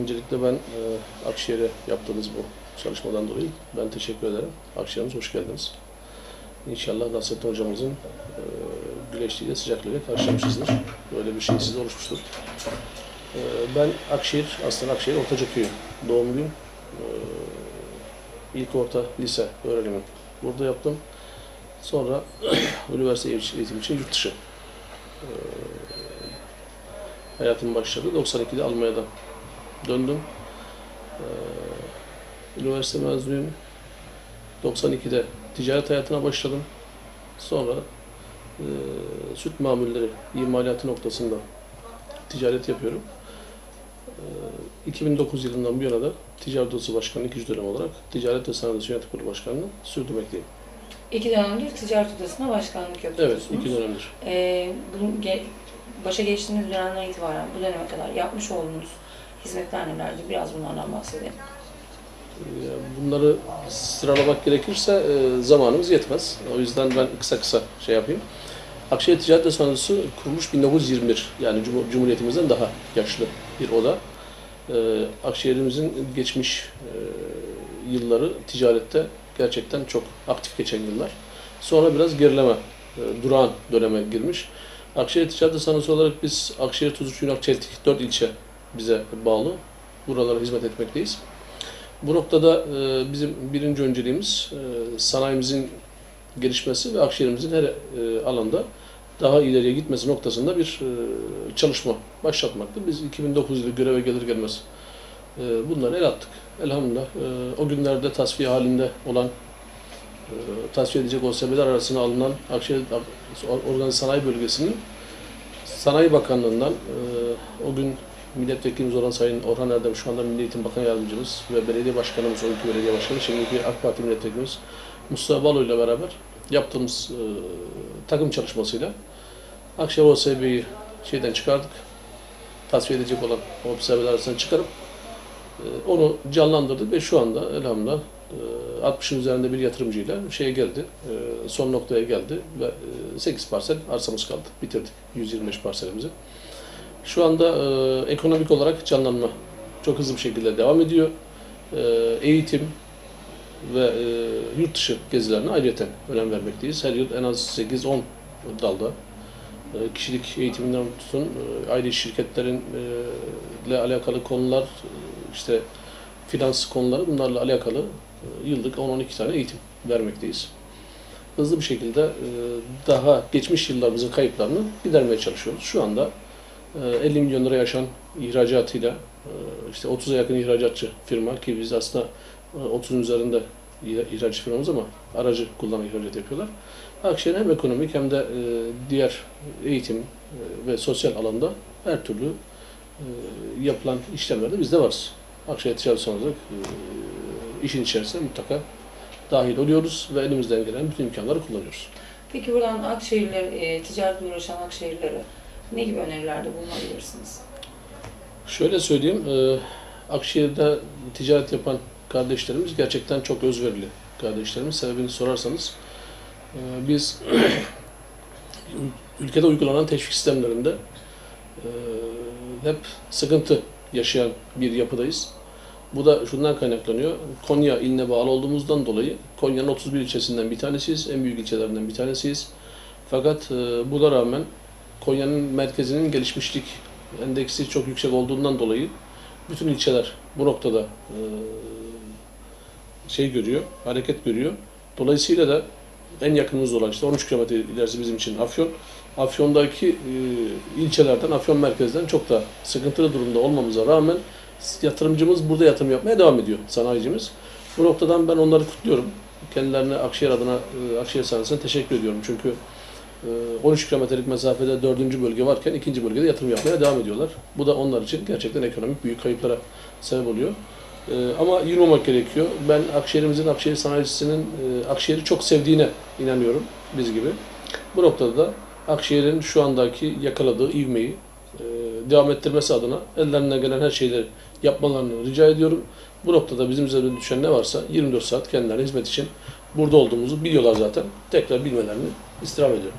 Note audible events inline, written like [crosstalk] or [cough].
Öncelikle ben e, Akşehir'e yaptığınız bu çalışmadan dolayı ben teşekkür ederim. Akşehir'imiz hoş geldiniz. İnşallah Nasrettin hocamızın e, güleşliğiyle sıcaklığıyla karşılamışızdır. Böyle bir şey sizde oluşmuştur. E, ben Akşehir, aslında Akşehir Ortacaköy'ü doğumluyum. E, ilk orta lise öğrenimi burada yaptım. Sonra [clears throat] üniversite eğitim için yurt dışı e, hayatım başladı. 92'de Almanya'dan döndüm. Ee, üniversite mezunuyum. 92'de ticaret hayatına başladım. Sonra e, süt mamulleri imalatı noktasında ticaret yapıyorum. Ee, 2009 yılından bu yana da Ticaret Odası Başkanı ikinci dönem olarak Ticaret ve Sanayi Yönetim Kurulu Başkanı'nı sürdürmekteyim. İki dönemdir ticaret odasına başkanlık Evet, yapıyorsunuz. iki dönemdir. Ee, bunun ge- başa geçtiğiniz dönemden itibaren bu döneme kadar yapmış olduğunuz hizmetler nelerdi? Biraz bunlardan bahsedelim. Bunları sıralamak gerekirse e, zamanımız yetmez. O yüzden ben kısa kısa şey yapayım. Akşehir Ticaret Sanatçısı kurulmuş 1921. Yani Cum- Cumhuriyetimizden daha yaşlı bir oda. Ee, Akşehir'imizin geçmiş e, yılları ticarette gerçekten çok aktif geçen yıllar. Sonra biraz gerileme, e, durağan döneme girmiş. Akşehir Ticaret Sanatçısı olarak biz Akşehir, Tuzluç, Yunak, Çeltik 4 ilçe bize bağlı. Buralara hizmet etmekteyiz. Bu noktada e, bizim birinci önceliğimiz e, sanayimizin gelişmesi ve Akşehir'imizin her e, alanda daha ileriye gitmesi noktasında bir çalışma başlatmaktı. Biz 2009 yılı göreve gelir gelmez bunları el attık. Elhamdülillah o günlerde tasfiye halinde olan tasfiye edecek OSB'ler arasına alınan Akşehir Organize Sanayi Bölgesi'nin Sanayi Bakanlığı'ndan o gün milletvekilimiz olan Sayın Orhan Erdem, şu anda Milli Eğitim Bakan Yardımcımız ve belediye başkanımız, o günkü belediye başkanı, şimdiki AK Parti milletvekilimiz Mustafa Balo ile beraber yaptığımız e, takım çalışmasıyla Akşehir OSB'yi şeyden çıkardık. Tasfiye edecek olan OSB'ler arasından çıkarıp e, onu canlandırdık ve şu anda elhamdülillah e, 60'ın üzerinde bir yatırımcıyla şeye geldi, e, son noktaya geldi ve e, 8 parsel arsamız kaldı. Bitirdik 125 parselimizi. Şu anda e, ekonomik olarak canlanma çok hızlı bir şekilde devam ediyor. E, eğitim ve e, yurt dışı gezilerine ayrıca önem vermekteyiz. Her yıl en az 8-10 dalda e, kişilik eğitiminden tutun e, ayrı şirketlerin e, alakalı konular, e, işte finans konuları bunlarla alakalı e, yıllık 10-12 tane eğitim vermekteyiz. Hızlı bir şekilde e, daha geçmiş yıllarımızın kayıplarını gidermeye çalışıyoruz. Şu anda 50 milyon lira yaşan ihracatıyla e, işte 30'a yakın ihracatçı firma ki biz aslında e, 30'un üzerinde ihra- ihracatçı firmamız ama aracı kullanan ihracat yapıyorlar. Akşehir hem ekonomik hem de e, diğer eğitim e, ve sosyal alanda her türlü e, yapılan işlemlerde biz de varız. Akşehir Ticaret e, işin içerisine mutlaka dahil oluyoruz ve elimizden gelen bütün imkanları kullanıyoruz. Peki buradan Akşehirler, e, ticaretle uğraşan Akşehirlere ne gibi önerilerde bulunabilirsiniz? Şöyle söyleyeyim, e, Akşehir'de ticaret yapan kardeşlerimiz gerçekten çok özverili kardeşlerimiz. Sebebini sorarsanız e, biz [clears throat] ülkede uygulanan teşvik sistemlerinde e, hep sıkıntı yaşayan bir yapıdayız. Bu da şundan kaynaklanıyor. Konya iline bağlı olduğumuzdan dolayı Konya'nın 31 ilçesinden bir tanesiyiz. En büyük ilçelerinden bir tanesiyiz. Fakat e, buna rağmen Konya'nın merkezinin gelişmişlik endeksi çok yüksek olduğundan dolayı bütün ilçeler bu noktada e, şey görüyor, hareket görüyor. Dolayısıyla da en yakınımız olan işte 13 kilometre ilerisi bizim için Afyon. Afyon'daki e, ilçelerden, Afyon merkezden çok da sıkıntılı durumda olmamıza rağmen yatırımcımız burada yatırım yapmaya devam ediyor, sanayicimiz. Bu noktadan ben onları kutluyorum. Kendilerine Akşehir adına, e, Akşehir sanayisine teşekkür ediyorum. Çünkü 13 kilometrelik mesafede dördüncü bölge varken ikinci bölgede yatırım yapmaya devam ediyorlar. Bu da onlar için gerçekten ekonomik büyük kayıplara sebep oluyor. E, ama yılmamak gerekiyor. Ben Akşehir'imizin, Akşehir sanayicisinin e, Akşehir'i çok sevdiğine inanıyorum biz gibi. Bu noktada da Akşehir'in şu andaki yakaladığı ivmeyi e, devam ettirmesi adına ellerinden gelen her şeyleri yapmalarını rica ediyorum. Bu noktada bizim üzerinde düşen ne varsa 24 saat kendilerine hizmet için burada olduğumuzu biliyorlar zaten. Tekrar bilmelerini istirham ediyorum.